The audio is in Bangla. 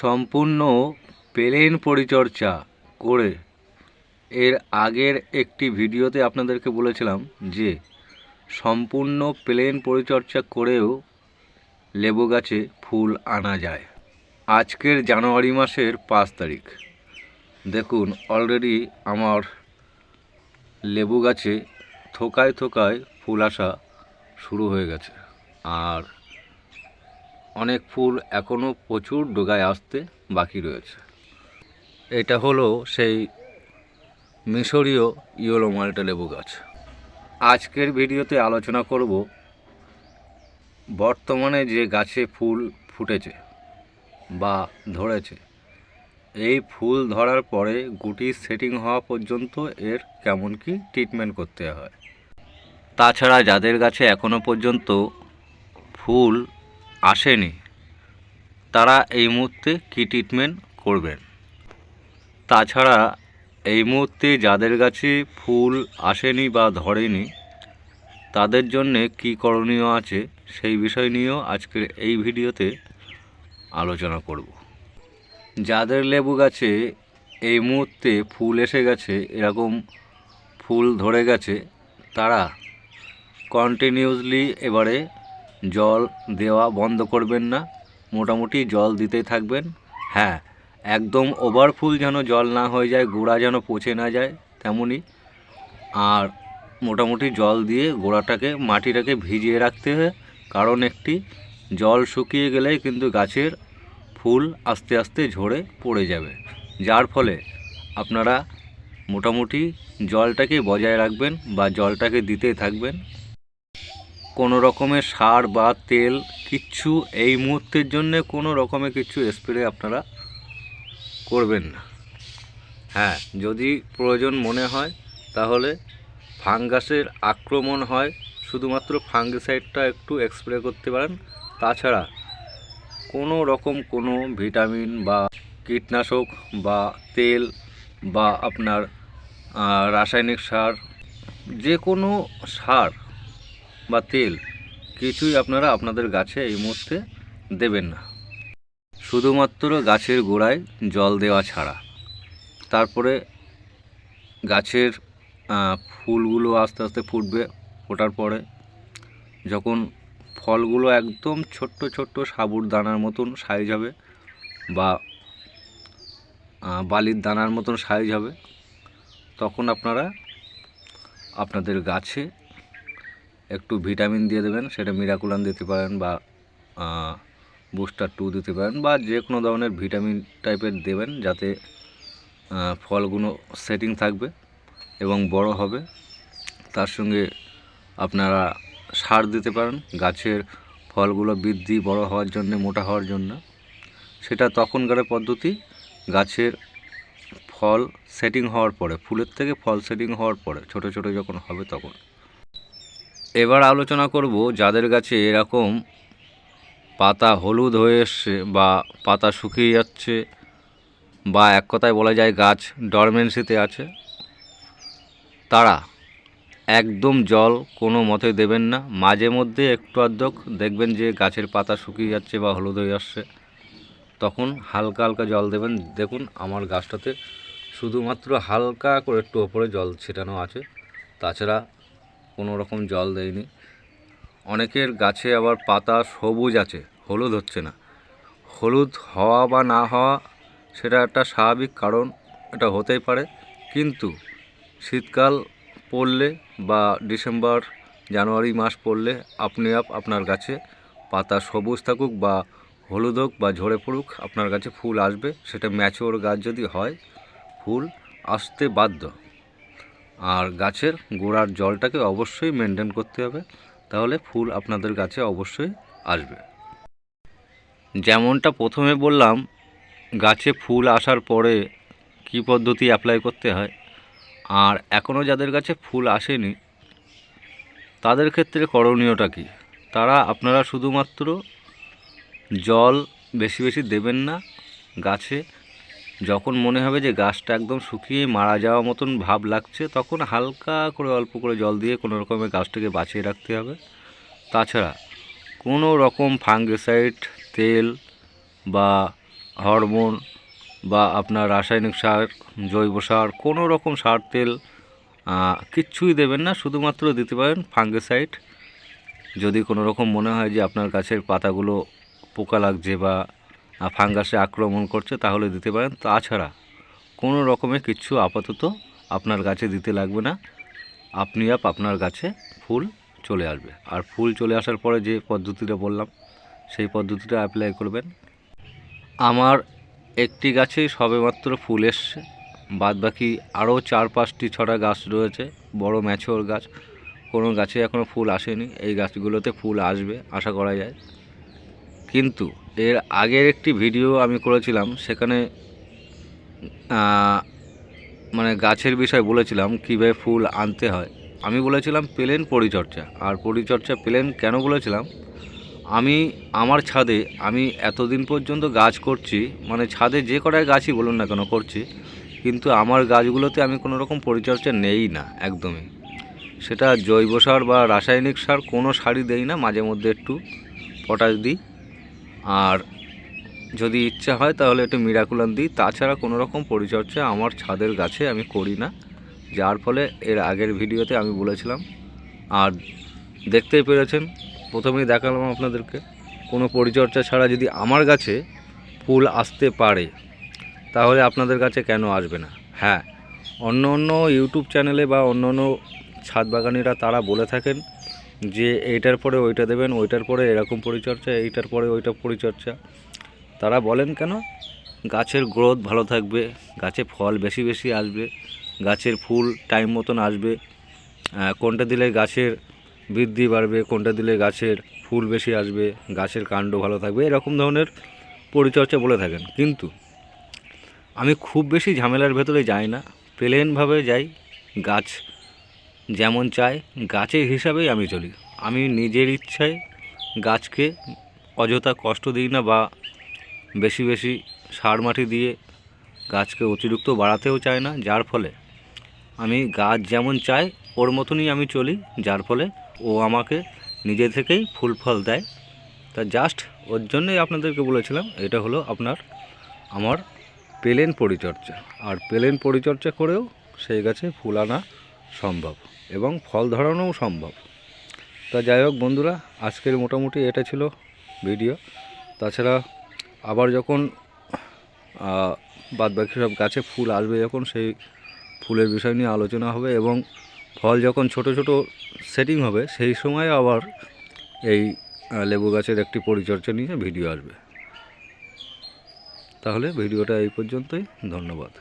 সম্পূর্ণ প্লেন পরিচর্যা করে। এর আগের একটি ভিডিওতে আপনাদেরকে বলেছিলাম যে, সম্পূর্ণ প্লেন পরিচর্যা করেও লেবু গাছে ফুল আনা যায়। আজকের জানুয়ারি মাসের পাঁচ তারিখ। দেখুন অলরেডি আমার লেবু গাছে থোকায় থোকায় ফুল আসা শুরু হয়ে গেছে। আর অনেক ফুল এখনও প্রচুর ডোগায় আসতে বাকি রয়েছে। এটা হলো সেই মিশরীয় ইয়েলো মাল্টা লেবু গাছ। আজকের ভিডিওতে আলোচনা করব বর্তমানে যে গাছে ফুল ফুটেছে বা ধরেছে, এই ফুল ধরার পরে গুটি সেটিং হওয়া পর্যন্ত এর কেমন কি ট্রিটমেন্ট করতে হয়। তাছাড়া যাদের গাছে এখনও পর্যন্ত ফুল আসেনি। তারা এই মুহূর্তে কী ট্রিটমেন্ট করবেন? তাছাড়া এই মুহূর্তে যাদের গাছে ফুল আসেনি বা ধরেনি, তাদের জন্যে কী করণীয় আছে সেই বিষয় নিয়েও আজকের এই ভিডিওতে আলোচনা করব। যাদের লেবু গাছে এই মুহূর্তে ফুল এসে গেছে, এরকম ফুল ধরে গেছে, তারা কন্টিনিউসলি এবারে জল দেওয়া বন্ধ করবেন না। মোটামুটি জল দিতেই থাকবেন। হ্যাঁ একদম ওভারফুল যেন জল না হয়ে যায়, গোড়া যেন পচে না যায়, তেমনই। আর মোটামুটি জল দিয়ে গোড়াটাকে, মাটিটাকে ভিজিয়ে রাখতে হয়। কারণ একটি জল শুকিয়ে গেলেই কিন্তু গাছের ফুল আস্তে আস্তে ঝরে পড়ে যাবে। যার ফলে আপনারা মোটামুটি জলটাকে বজায় রাখবেন বা জলটাকে দিতে থাকবেন। কোনো রকমের সার বা তেল কিচ্ছু এই মুহূর্তের জন্য কোনো রকমের কিছু স্প্রে আপনারা করবেন না। হ্যাঁ যদি প্রয়োজন মনে হয়, তাহলে ফাঙ্গাসের আক্রমণ হয়, শুধুমাত্র ফাঙ্গিসাইডটা একটু স্প্রে করতে পারেন। তাছাড়া কোনো রকম কোনো ভিটামিন বা কীটনাশক বা তেল বা আপনার রাসায়নিক সার, যে কোনো সার বা তেল, কিছুই আপনারা আপনাদের গাছে এই মুহূর্তে দেবেন না। শুধুমাত্র গাছের গোড়ায় জল দেওয়া ছাড়া। তারপরে গাছের ফুলগুলো আস্তে আস্তে ফুটবে ফোটার পরে। যখন ফলগুলো একদম ছোট্ট ছোট্ট সাবুর দানার মতন সাইজ হবে বা বালির দানার মতন সাইজ হবে, তখন আপনারা আপনাদের গাছে একটু ভিটামিন দিয়ে দেবেন, সেটা মিরাকুলান দিতে পারেন বা বুস্টার টু দিতে পারেন বা যে কোনো ধরনের ভিটামিন টাইপের দেবেন যাতে ফলগুলো সেটিং থাকবে এবং বড় হবে। তার সঙ্গে আপনারা সার দিতে পারেন, গাছের ফলগুলো বৃদ্ধি, বড় হওয়ার জন্য, মোটা হওয়ার জন্য। সেটা তখনকার পদ্ধতি, গাছের ফল সেটিং হওয়ার পরে, ফুলের থেকে ফল সেটিং হওয়ার পরে, ছোট ছোট যখন হবে তখন। এবার আলোচনা করব যাদের গাছে এরকম পাতা হলুদ হয়ে এসছে বা পাতা শুকিয়ে যাচ্ছে বা এক কথায় বলা যায় গাছ ডরমেন্সিতে আছে, তারা একদম জল কোনো মতে দেবেন না। মাঝে মধ্যে একটু আধক দেখবেন যে গাছের পাতা শুকিয়ে যাচ্ছে বা হলুদ হয়ে আসছে, তখন হালকা হালকা জল দেবেন। দেখুন, আমার গাছটাতে শুধুমাত্র হালকা করে একটু ওপরে জল ছিটানো আছে। তাছাড়া কোনো রকম জল দেয়নি। অনেকের গাছে আবার পাতা সবুজ আছে, হলুদ হচ্ছে না। হলুদ হওয়া বা না হওয়া সেটা একটা স্বাভাবিক কারণ, এটা হতেই পারে। কিন্তু শীতকাল পড়লে বা ডিসেম্বর, জানুয়ারি মাস পড়লে আপনি আপ আপনার গাছে পাতা সবুজ থাকুক বা হলুদ হোক বা ঝরে পড়ুক, আপনার গাছে ফুল আসবে। সেটা ম্যাচিওর গাছ যদি হয়, ফুল আসতে বাধ্য। আর গাছের গোড়ার জলটাকে অবশ্যই মেনটেন করতে হবে, তাহলে ফুল আপনাদের গাছে অবশ্যই আসবে। যেমনটা প্রথমে বললাম, গাছে ফুল আসার পরে কী পদ্ধতি অ্যাপ্লাই করতে হয়, আর এখনও যাদের কাছে ফুল আসেনি, তাদের ক্ষেত্রে করণীয়টা কী? তারা আপনারা শুধুমাত্র জল বেশি বেশি দেবেন না, গাছে যখন মনে হবে যে গাছটা একদম শুকিয়ে মারা যাওয়া মতন ভাব লাগছে, তখন হালকা করে অল্প করে জল দিয়ে কোনো রকমের গাছটাকে বাঁচিয়ে রাখতে হবে। তাছাড়া কোনো রকম ফাঙ্গিসাইড, তেল বা হরমোন বা আপনার রাসায়নিক সার, জৈব সার, কোনো রকম সার, তেল কিচ্ছুই দেবেন না। শুধুমাত্র দিতে পারেন ফাঙ্গিসাইড। যদি কোনো রকম মনে হয় যে আপনার গাছের পাতাগুলো পোকা লাগছে বা ফাঙ্গাসে আক্রমণ করছে তাহলে দিতে পারেন। তাছাড়া কোনো রকমের কিচ্ছু আপাতত আপনার গাছে দিতে লাগবে না। আপনি আপ আপনার গাছে ফুল চলে আসবে। আর ফুল চলে আসার পরে যে পদ্ধতিটা বললাম, সেই পদ্ধতিটা অ্যাপ্লাই করবেন। আমার একটি গাছেই সবেমাত্র ফুল এসছে। বাদ বাকি আরও চার পাঁচটি ছটা গাছ রয়েছে, বড় ম্যাচিওর গাছ। কোনো গাছে এখনও ফুল আসেনি। এই গাছগুলোতে ফুল আসবে, আশা করা যায়। কিন্তু এর আগের একটি ভিডিও আমি করেছিলাম, সেখানে মানে গাছের বিষয় বলেছিলাম, কীভাবে ফুল আনতে হয়। আমি বলেছিলাম প্লেন পরিচর্যা। আর পরিচর্যা প্লেন কেন বলেছিলাম? আমি, আমার ছাদে, আমি এতদিন পর্যন্ত গাছ করছি মানে ছাদে যে কটায় গাছই বলুন না কেন করছি, কিন্তু আমার গাছগুলোতে আমি কোনো রকম পরিচর্যা নেই না, একদমই। সেটা জৈব সার বা রাসায়নিক সার কোনো সারই দেই না, মাঝে মধ্যে একটু পটাশ দিই। আর যদি ইচ্ছা হয় তাহলে একটু মিরাকুলান দিই। তাছাড়া কোনো রকম পরিচর্যা আমার ছাদের গাছে আমি করি না। যার ফলে এর আগের ভিডিওতে আমি বলেছিলাম। আর দেখতেই পেরেছেন, প্রথমেই দেখালাম আপনাদেরকে, কোনো পরিচর্যা ছাড়া যদি আমার গাছে ফুল আসতে পারে, তাহলে আপনাদের কাছে কেন আসবে না? হ্যাঁ অন্য অন্য ইউটিউব চ্যানেলে বা অন্য অন্য ছাদ বাগানিরা তারা বলে থাকেন যে এইটার পরে ওইটা দেবেন, ওইটার পরে এরকম পরিচর্যা, এইটার পরে ওইটা পরিচর্যা। তারা বলেন কেন? গাছের গ্রোথ ভালো থাকবে, গাছে ফল বেশি বেশি আসবে, গাছের ফুল টাইম মতন আসবে। কোনটা দিলে গাছের বৃদ্ধি বাড়বে, কোনটা দিলে গাছের ফুল বেশি আসবে, গাছের কাণ্ড ভালো থাকবে, এরকম ধরনের পরিচর্যা বলে থাকেন। কিন্তু আমি খুব বেশি ঝামেলার ভেতরে যাই না, প্লেনভাবে যাই, গাছ যেমন চাই, গাছের হিসাবেই আমি চলি। আমি নিজের ইচ্ছায় গাছকে অযথা কষ্ট দিই না বা বেশি বেশি সার মাটি দিয়ে গাছকে অতিরিক্ত বাড়াতেও চাই না, যার ফলে আমি গাছ যেমন চাই, ওর মতনই আমি চলি, যার ফলে ও আমাকে নিজে থেকেই ফুল ফল দেয়। তা জাস্ট ওর জন্যই আপনাদেরকে বলেছিলাম, এটা হলো আপনার, আমার পেলেন পরিচর্যা। আর পেলেন পরিচর্যা করেও সেই গাছে ফুল আনা সম্ভব এবং ফল ধরানোও সম্ভব। তা যাই হোক বন্ধুরা, আজকের মোটামুটি এটা ছিল ভিডিও। তাছাড়া আবার যখন বাদ বাকি সব গাছে ফুল আসবে যখন সেই ফুলের বিষয় নিয়ে আলোচনা হবে এবং ফল যখন ছোট ছোট সেটিং হবে, সেই সময় আবার এই লেবু গাছের একটি পরিচর্যা নিয়ে ভিডিও আসবে। তাহলে ভিডিওটা এই পর্যন্তই, ধন্যবাদ।